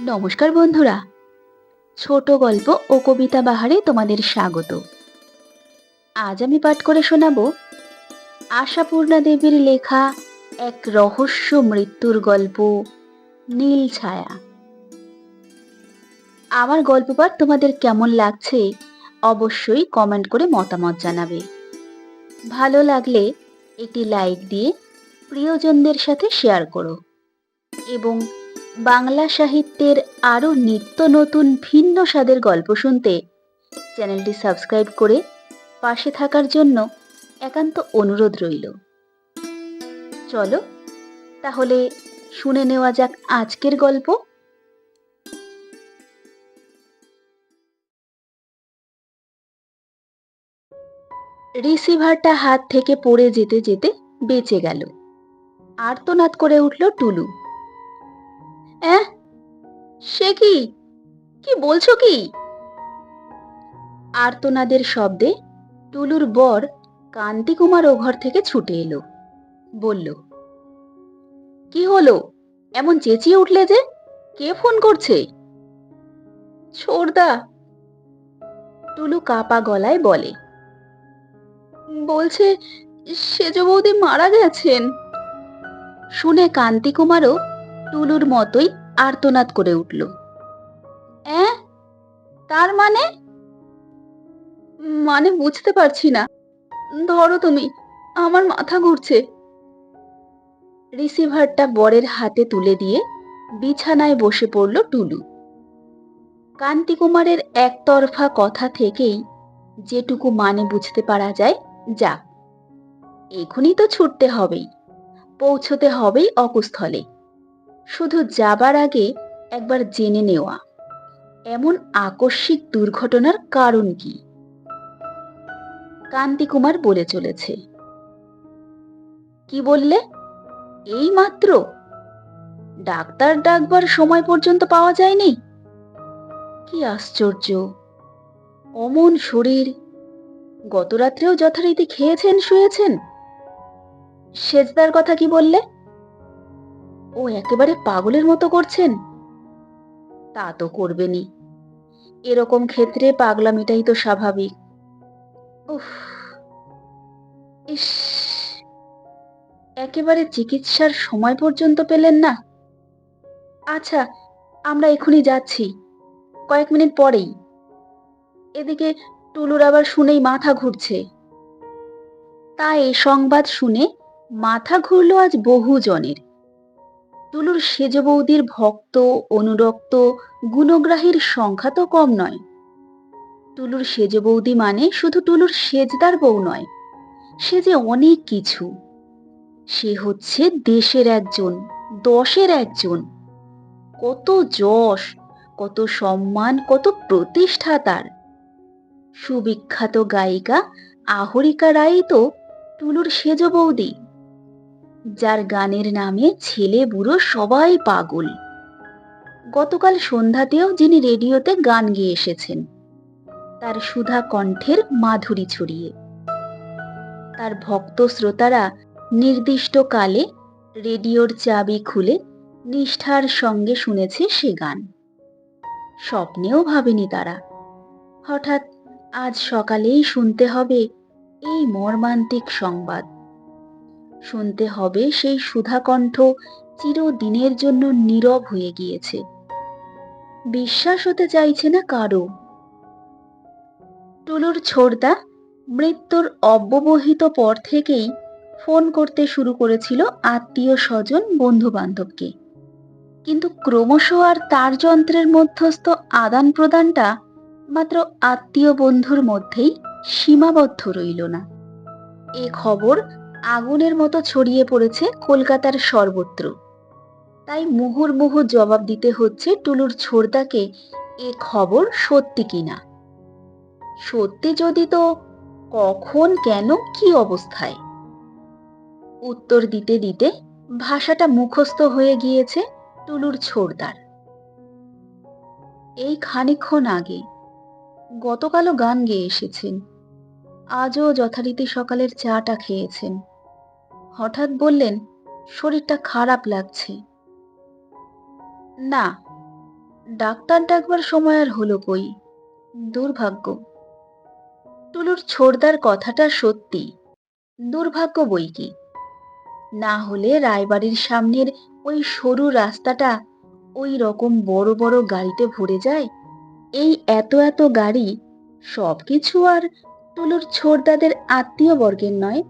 নমস্কার বন্ধুরা। ছোট গল্প ও কবিতা বাহারে তোমাদের স্বাগত। আজ আমি পাঠ করে শোনাব আশাপূর্ণা দেবীর লেখা এক রহস্য মৃত্যুর গল্প, নীল ছায়া। আমার গল্প পাঠ তোমাদের কেমন লাগছে অবশ্যই কমেন্ট করে মতামত জানাবে। ভালো লাগলে একটি লাইক দিয়ে প্রিয়জনদের সাথে শেয়ার করো এবং বাংলা সাহিত্যের আরও নিত্য নতুন ভিন্ন স্বাদের গল্প শুনতে চ্যানেলটি সাবস্ক্রাইব করে পাশে থাকার জন্য একান্ত অনুরোধ রইল। চলো, তাহলে শুনে নেওয়া যাক আজকের গল্প। রিসিভারটা হাত থেকে পড়ে যেতে যেতে বেঁচে গেল। আর্তনাদ করে উঠল টুলু। অ্যাঁ? সে কি? কি বলছো কি? আর্তনাদের শব্দে টুলুর বর কান্তিকুমার ও ঘর থেকে ছুটে এলো। বলল, কি হলো? এমন চেঁচিয়ে উঠলে যে? কে ফোন করছে? ছোড়দা। টুলু কাপা গলায় বলে, বলছে সেজ বৌদি মারা গেছেন। শুনে কান্তিকুমারও টুলুর মতোই আর্তনাদ করে উঠল। অ্যাঁ তার মানে? মানে বুঝতে পারছি না। ধরো তুমি, আমার মাথা ঘুরছে। রিসিভারটা বরের হাতে তুলে দিয়ে বিছানায় বসে পড়ল টুলু কান্তিকুমারের একতরফা কথা থেকেই যেটুকু মানে বুঝতে পারা যায়, যাক। এখনই তো ছুটতে হবেই, পৌঁছতে হবেই অকুস্থলে। শুধু যাবার আগে একবার জেনে নেওয়া। এমন আকস্মিক দুর্ঘটনার কারণ কি? কান্তিকুমার বলে চলেছে। কি বললে? এই মাত্র? ডাক্তার ডাকবার সময় পর্যন্ত পাওয়া যায়নি? কি আশ্চর্য! অমন শরীর। গত রাত্রেও যথারীতি খেয়েছেন, শুয়েছেন। সেজদার কথা কি বললে? ও একেবারে পাগলের মতো করছেন? তা তো করবেনি এরকম ক্ষেত্রে পাগলামিটাই তো স্বাভাবিক। একেবারে চিকিৎসার সময় পর্যন্ত পেলেন না? আচ্ছা আমরা এখনই যাচ্ছি। কয়েক মিনিট পরেই। এদিকে টুলুর আবার শুনেই মাথা ঘুরছে। তা এই সংবাদ শুনে মাথা ঘুরল আজ বহু জনের টুলুর সেজ বৌদির ভক্ত, অনুরক্ত, গুণগ্রাহীর সংখ্যা তো কম নয়। টুলুর সেজ বৌদি মানে শুধু টুলুর সেজদার বউ নয়, সে যে অনেক কিছু। সে হচ্ছে দেশের একজন, দশের একজন। কত যশ, কত সম্মান, কত প্রতিষ্ঠা তার। সুবিখ্যাত গায়িকা আহরিকা রায় তো টুলুর সেজ বৌদি। যার গানের নামে ছেলে, বুড়ো সবাই পাগল। গতকাল সন্ধ্যাতেও যিনি রেডিওতে গান গেয়ে এসেছেন, তার সুধা কণ্ঠের মাধুরী ছড়িয়ে। তার ভক্ত শ্রোতারা নির্দিষ্ট কালে রেডিওর চাবি খুলে নিষ্ঠার সঙ্গে শুনেছে সে গান। স্বপ্নেও ভাবেনি তারা। হঠাৎ আজ সকালেই শুনতে হবে এই মর্মান্তিক সংবাদ। শুনতে হবে সেই সুধাকণ্ঠ চিরদিনের জন্য নীরব হয়ে গিয়েছে। বিশ্বাস হতে চাইছে না কারও। টুলুর ছোড়দা মৃত্যুর অব্যবহিত পর থেকেই ফোন করতে শুরু করেছিল আত্মীয় স্বজন বন্ধু বান্ধবকে কিন্তু ক্রমশ আর তার যন্ত্রের মধ্যস্থ আদান প্রদানটা মাত্র আত্মীয় বন্ধুর মধ্যেই সীমাবদ্ধ রইল না। এ খবর আগুনের মতো ছড়িয়ে পড়েছে কলকাতার সর্বত্র। তাই মুহুর্মুহু জবাব দিতে হচ্ছে টুলুর ছোড়দাকে, এ খবর সত্যি কিনা? সত্যি যদি তো, কখন, কেন, কি অবস্থায়? উত্তর দিতে দিতে ভাষাটা মুখস্থ হয়ে গিয়েছে টুলুর ছোড়দার। এই খানিক্ষণ আগে গতকালও গান গেয়ে এসেছেন। আজও যথারীতি সকালের চাটা খেয়েছেন। হঠাৎ বললেন, শরীরটা খারাপ লাগছে। না ডাক্তার ডাকবার সময় আর হলো কই? দুর্ভাগ্য। টুলুর ছোড়দার কথাটা সত্যি। দুর্ভাগ্য বই কি? না হলে রায়বাড়ির সামনের ওই সরু রাস্তাটা ওই রকম বড় বড় গাড়িতে ভরে যায়? এই এত এত গাড়ি সব কিছু আর টুলুর ছোড়দাদের আত্মীয় বর্গের নয়?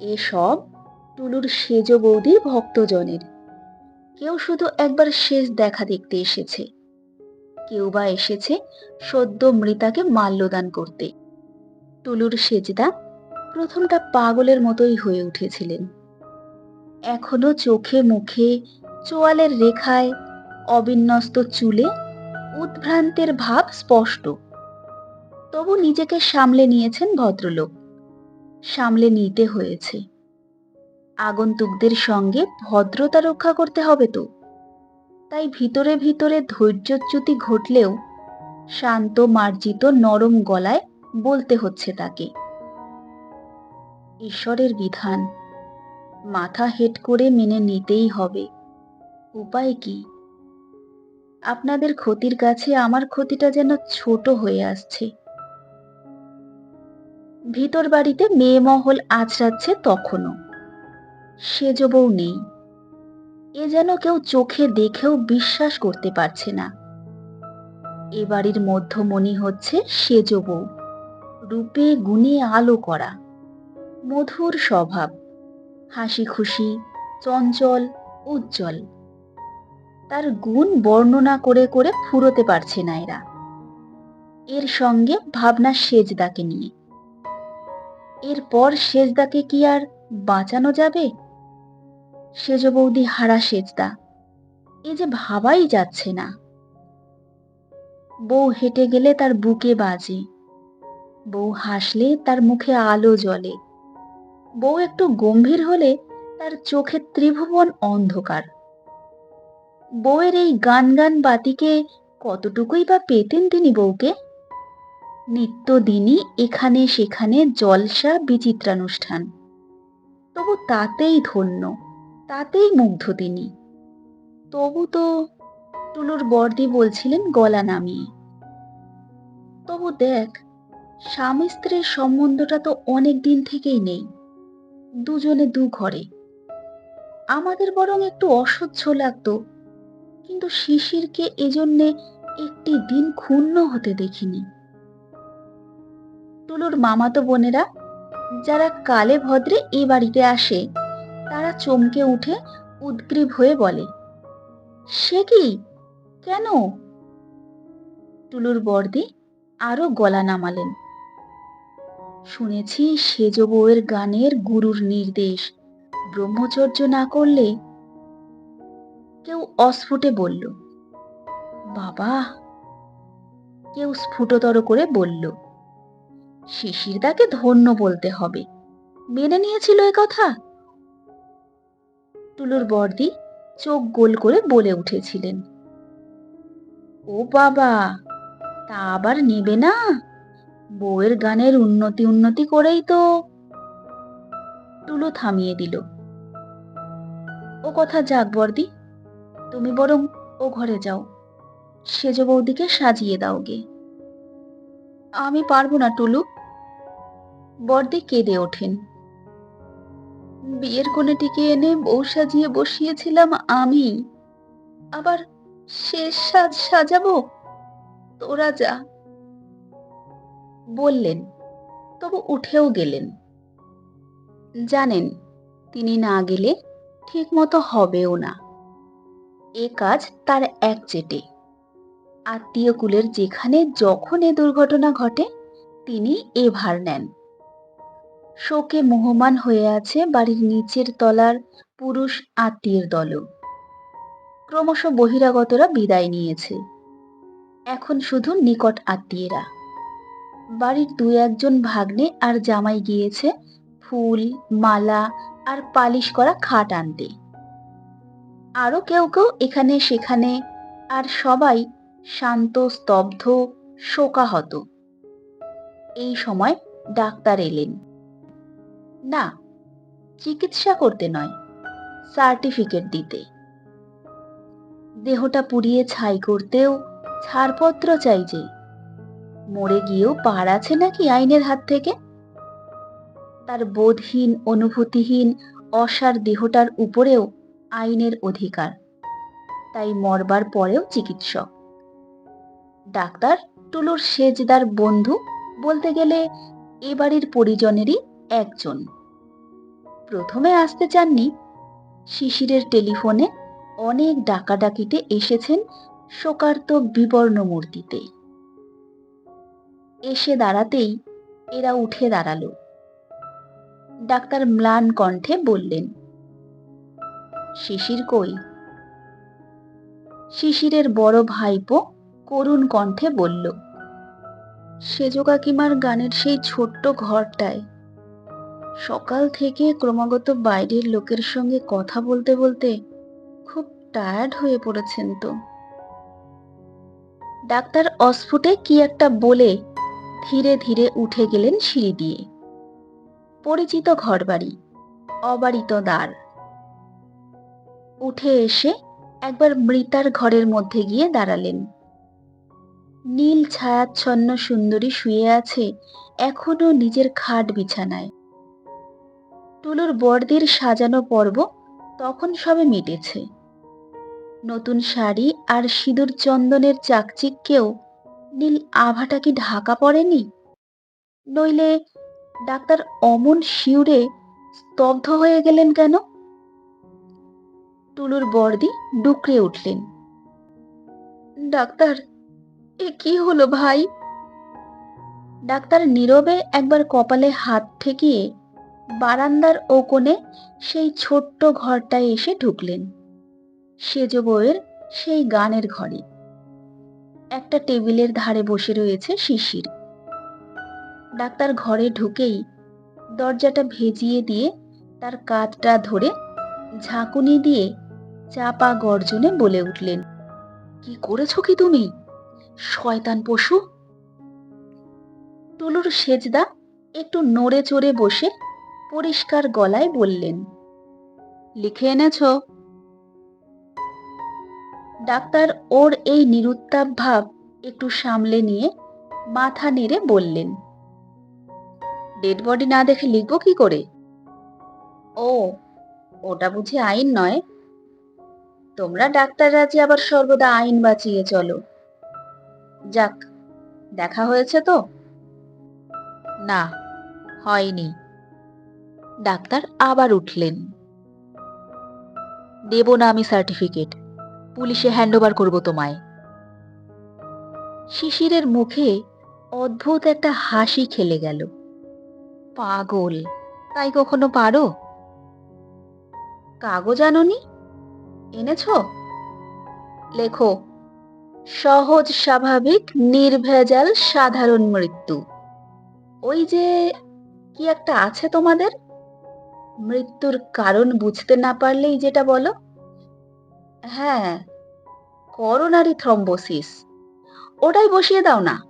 এসব টুলুর সেজ বৌদির ভক্তজনের। কেউ শুধু একবার শেষ দেখা দেখতে এসেছে। কেউ বা এসেছে সদ্য মৃতাকে মাল্যদান করতে। টুলুর সেজদা প্রথমটা পাগলের মতোই হয়ে উঠেছিলেন। এখনও চোখে মুখে চোয়ালের রেখায় অবিন্যস্ত চুলে উদ্ভ্রান্তের ভাব স্পষ্ট। তবু নিজেকে সামলে নিয়েছেন ভদ্রলোক। সামলে নিতে হয়েছে। আগন্তুকদের সঙ্গে ভদ্রতা রক্ষা করতে হবে তো। তাই ভিতরে ভিতরে ধৈর্যচ্যুতি ঘটলেও শান্ত, মার্জিত, নরম গলায় বলতে হচ্ছে তাকে। ঈশ্বরের বিধান, মাথা হেট করে মেনে নিতেই হবে। উপায় কি? আপনাদের ক্ষতির কাছে আমার ক্ষতিটা যেন ছোট হয়ে আসছে। ভিতর বাড়িতে মেয়ে মহল আছড়াচ্ছে তখনও। সেজ বউ নেই। এ যেন কেউ চোখে দেখেও বিশ্বাস করতে পারছে না। এ বাড়ির মধ্যমণি হচ্ছে সেজ বউ। রূপে গুণে আলো করা। মধুর স্বভাব। হাসি খুশি, চঞ্চল, উজ্জ্বল। তার গুণ বর্ণনা করে করে ফুরোতে পারছে না এরা। এর সঙ্গে ভাবনা সেজদাকে নিয়ে। এরপর সেজদাকে কি আর বাঁচানো যাবে? সেজ বৌদি হারা সেজদা, এ যে ভাবাই যাচ্ছে না। বউ হেঁটে গেলে তার বুকে বাজে, বউ হাসলে তার মুখে আলো জ্বলে। বউ একটু গম্ভীর হলে তার চোখে ত্রিভুবন অন্ধকার। বউয়ের এই গান গান বাতিকে কতটুকুই বা পেতেন তিনি বউকে? নিত্যদিনই এখানে সেখানে জলসা বিচিত্রানুষ্ঠান। তবু তাতেই ধন্য। তাতেই মুগ্ধ তিনি। তবু তো টুলুর বর্দি বলছিলেন গলা নামিয়ে। তবু দেখ, স্বামী স্ত্রীর সম্বন্ধটা তো অনেক দিন থেকেই নেই, দুজনে দু ঘরে। আমাদের বরং একটু অসহ্য লাগতো, কিন্তু শিশিরকে এজন্যে একটি দিন ক্ষুণ্ণ হতে দেখিনি। টুলুর মামাতো বোনেরা যারা কালে ভদ্রে এ বাড়িতে আসে তারা চমকে উঠে উদ্গ্রীব হয়ে বলে, সে কি? কেন? টুলুর বর্দি আরও গলা নামালেন। শুনেছি সেজ বউয়ের গানের গুরুর নির্দেশ। ব্রহ্মচর্য না করলে? কেউ অস্ফুটে বলল, বাবা। কেউ স্ফুটতর করে বলল, শিশিরদাকে ধন্য বলতে হবে। মেনে নিয়েছিল এ কথা? টুলুর বর্দি চোখ গোল করে বলে উঠেছিলেন। ও বাবা, তা আবার নেবে না? বউয়ের গানের উন্নতি উন্নতি করেই তো। টুলু থামিয়ে দিল। ও কথা যাক বর্দি, তুমি বরং ও ঘরে যাও। সেজ বৌদিকে সাজিয়ে দাও গে। আমি পারব না টুলু বর্দি কেঁদে ওঠেন। বিয়ের কোণেটিকে এনে বউ সাজিয়ে বসিয়েছিলাম আমি। আবার শেষ সাজ সাজাবো? তোরা যা। বললেন, তবু উঠেও গেলেন। জানেন, তিনি না গেলে ঠিক মতো হবেও না। এ কাজ তার এক চেটে। আত্মীয় কুলের যেখানে যখন এ দুর্ঘটনা ঘটে, তিনি এ ভার নেন। শোকে মোহমান হয়ে আছে বাড়ির নিচের তলার পুরুষ আত্মীয়ের দলও। ক্রমশ বহিরাগতরা বিদায় নিয়েছে। এখন শুধু নিকট আত্মীয়রা। বাড়ির দু একজন ভাগ্নে আর জামাই গিয়েছে ফুল, মালা আর পালিশ করা খাট আনতে। আরও কেউ কেউ এখানে সেখানে আর সবাই শান্ত, স্তব্ধ, শোকাহত। এই সময় ডাক্তার এলেন। না, চিকিৎসা করতে নয়, সার্টিফিকেট দিতে। দেহটা পুড়িয়ে ছাই করতেও ছাড়পত্র চাই যে, মরে গিয়েও পার আছে নাকি আইনের হাত থেকে? তার বোধহীন, অনুভূতিহীন, অসার দেহটার উপরেও আইনের অধিকার। তাই মরবার পরেও চিকিৎসক। ডাক্তার, টুলুর সেজদার বন্ধু বলতে গেলে এ বাড়ির পরিজনেরই একজন। প্রথমে আসতে চাননি, শিশিরের টেলিফোনে অনেক ডাকাডাকিতে এসেছেন শোকার্ত বিবর্ণ মূর্তিতে এসে দাঁড়াতেই এরা উঠে দাঁড়াল। ডাক্তার ম্লান কণ্ঠে বললেন, শিশির কই? শিশিরের বড় ভাইপো করুণ কণ্ঠে বলল সেজ কাকিমার গানের সেই ছোট্ট ঘরটায় সকাল থেকে ক্রমাগত বাইরের লোকের সঙ্গে কথা বলতে বলতে খুব টায়ার্ড হয়ে পড়েছেন তো। ডাক্তার অস্ফুটে কি একটা বলে ধীরে ধীরে উঠে গেলেন সিঁড়ি দিয়ে। পরিচিত ঘরবাড়ি, অবারিত দ্বার। উঠে এসে একবার মৃতার ঘরের মধ্যে গিয়ে দাঁড়ালেন। নীল ছায়াচ্ছন্ন সুন্দরী শুয়ে আছে, এখনও নিজের খাট বিছানায়। টুলুর বর্দির সাজানো পর্ব তখন সবে মিটেছে। নতুন শাড়ি আর সিঁদুর চন্দনের চাকচিক্যেও নীল আভাটা কি ঢাকা পড়েনি? নইলে ডাক্তার অমন শিউরে স্তব্ধ হয়ে গেলেন কেন? টুলুর বর্দি ডুকরে উঠলেন। ডাক্তার, এ কি হলো ভাই? ডাক্তার নীরবে একবার কপালে হাত ঠেকিয়ে বারান্দার ও কোণে সেই ছোট্ট ঘরটায় এসে ঢুকলেন। সেজ বউয়ের সেই গানের ঘরে একটা টেবিলের ধারে বসে রয়েছে শিশির। ডাক্তার ঘরে ঢুকেই দরজাটা ভেজিয়ে দিয়ে তার কাঁধটা ধরে ঝাঁকুনি দিয়ে চাপা গর্জনে বলে উঠলেন, কি করেছ কি তুমি? শয়তান পশু? টুলুর সেজদা একটু নড়ে চড়ে বসে পরিষ্কার গলায় বললেন, লিখে এনেছ? ডাক্তার ওর এই নিরুত্তাপ ভাব একটু সামলে নিয়ে মাথা নেড়ে বললেন, ডেড বডি না দেখে লিখব কি করে? ও, ওটা বুঝি আইন নয়। তোমরা ডাক্তাররা যে আবার সর্বদা আইন বাঁচিয়ে চলো। যাক, দেখা হয়েছে তো? না, হয়নি। ডাক্তার আবার উঠলেন। দেব না আমি সার্টিফিকেট। পুলিশে হ্যান্ডওভার করব তোমায়। শিশিরের মুখে অদ্ভুত একটা হাসি খেলে গেল। পাগল, তাই কখনো পারো? কাগজ আননি? এনেছ? লেখো, সহজ, স্বাভাবিক, নির্ভেজাল, সাধারণ মৃত্যু। ওই যে, কি একটা আছে তোমাদের? মৃত্যুর কারণ বুঝতে না পারলেই যেটা বলো? হ্যাঁ করোনারি থ্রম্বোসিস। ওটাই বসিয়ে দাও না।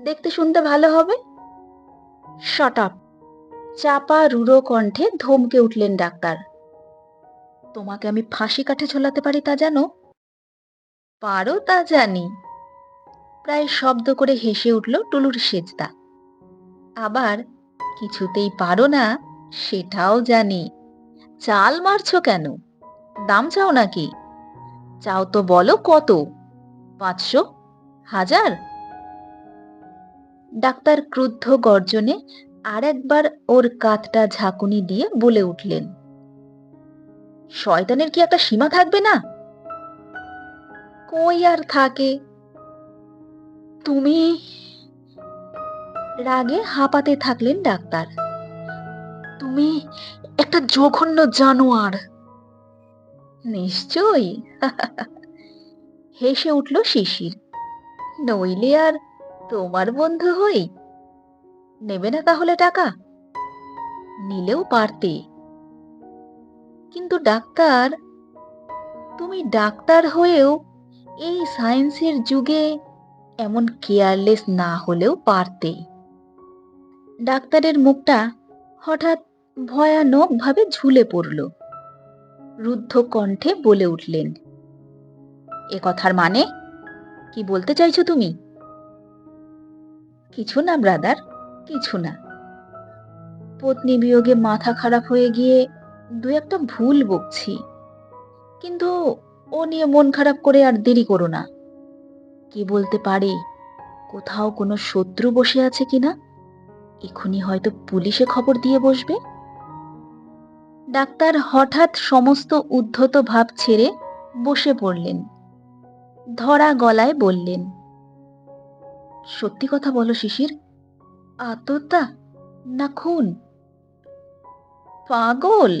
দেখতে শুনতে ভালো হবে। শট আপ চাপা রুড়ো কণ্ঠে ধমকে উঠলেন ডাক্তার। তোমাকে আমি ফাঁসি কাঠে ঝোলাতে পারি তা জানো? পারো তা জানি। প্রায় শব্দ করে হেসে উঠল টুলুর সেজদা। আবার কিছুতেই পারো না। সেটাও জানি। চাল মারছো কেন? দাম চাও নাকি? চাও তো বলো কত? পাঁচশো? হাজার? ডাক্তার ক্রুদ্ধ গর্জনে আর একবার ওর কাতটা ঝাঁকুনি দিয়ে বলে উঠলেন, শয়তানের কি একটা সীমা থাকবে না? কই আর থাকে? তুমি? রাগে হাঁপাতে থাকলেন ডাক্তার। তুমি একটা জঘন্য জানোয়ার। নিশ্চয়ই। হেসে উঠল শিশির। নইলে আর তোমার বন্ধু হই। নেবে না তাহলে টাকা? নিলেও পারতে। কিন্তু ডাক্তার, তুমি ডাক্তার হয়েও এই সায়েন্সের যুগে এমন কেয়ারলেস না হলেও পারতে। ডাক্তারের মুখটা হঠাৎ ভয়ানকভাবে ঝুলে পড়ল। রুদ্ধ কণ্ঠে বলে উঠলেন, এ কথার মানে? কি বলতে চাইছো তুমি? কিছু না ব্রাদার কিছু না। পত্নী বিয়োগে মাথা খারাপ হয়ে গিয়ে দু একটা ভুল বকছি। কিন্তু ও নিয়ে মন খারাপ করে আর দেরি করো না। কি বলতে পারে? কোথাও কোনো শত্রু বসে আছে কিনা? এখনই হয়তো পুলিশে খবর দিয়ে বসবে। ডাক্তার হঠাৎ সমস্ত উদ্ধত ভাব ছেড়ে বসে পড়লেন। ধরা গলায় বললেন, সত্যি কথা বলো শিশির আত্মহত্যা না খুন? পাগল!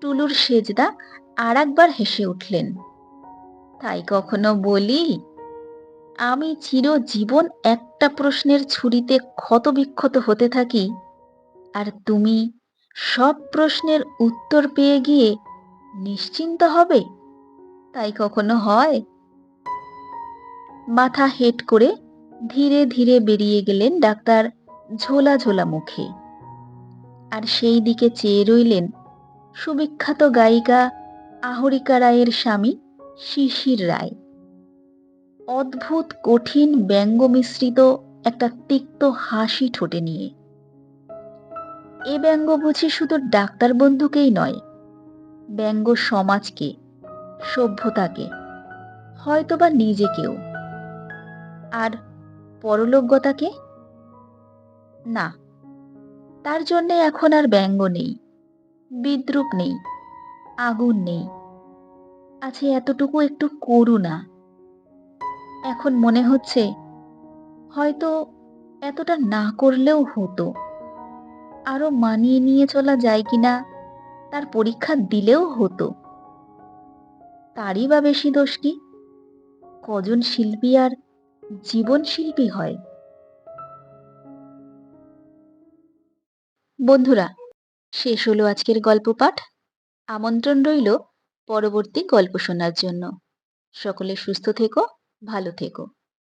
টুলুর সেজদা আর একবার হেসে উঠলেন। তাই কখনো বলি আমি চিরজীবন একটা প্রশ্নের ছুরিতে ক্ষতবিক্ষত হতে থাকি। আর তুমি সব প্রশ্নের উত্তর পেয়ে গিয়ে নিশ্চিন্ত হবে? তাই কখনো হয়? মাথা হেট করে ধীরে ধীরে বেরিয়ে গেলেন ডাক্তার ঝোলা ঝোলা মুখে। আর সেই দিকে চেয়ে রইলেন সুবিখ্যাত গায়িকা আহরিকা রায়ের স্বামী শিশির রায়। অদ্ভুত, কঠিন ব্যঙ্গ মিশ্রিত একটা তিক্ত হাসি ঠোঁটে নিয়ে। এ ব্যঙ্গ বুঝি শুধু ডাক্তার বন্ধুকেই নয়, ব্যঙ্গ সমাজকে, সভ্যতাকে, হয়তোবা নিজেকেও। আর পরলোকগতাকে? না, তার জন্যে এখন আর ব্যঙ্গ নেই, বিদ্রুপ নেই, আগুন নেই। আছে এতটুকু একটু করুণা। এখন মনে হচ্ছে হয়তো এতটা না করলেও হতো। আরও মানিয়ে নিয়ে চলা যায় কিনা তার পরীক্ষা দিলেও হতো। তারই বা বেশি দোষ কি? কজন শিল্পী আর জীবন শিল্পী হয়? বন্ধুরা, শেষ হলো আজকের গল্প পাঠ। আমন্ত্রণ রইল পরবর্তী গল্প শোনার জন্য। সকলে সুস্থ থেকো ভালো থেকো।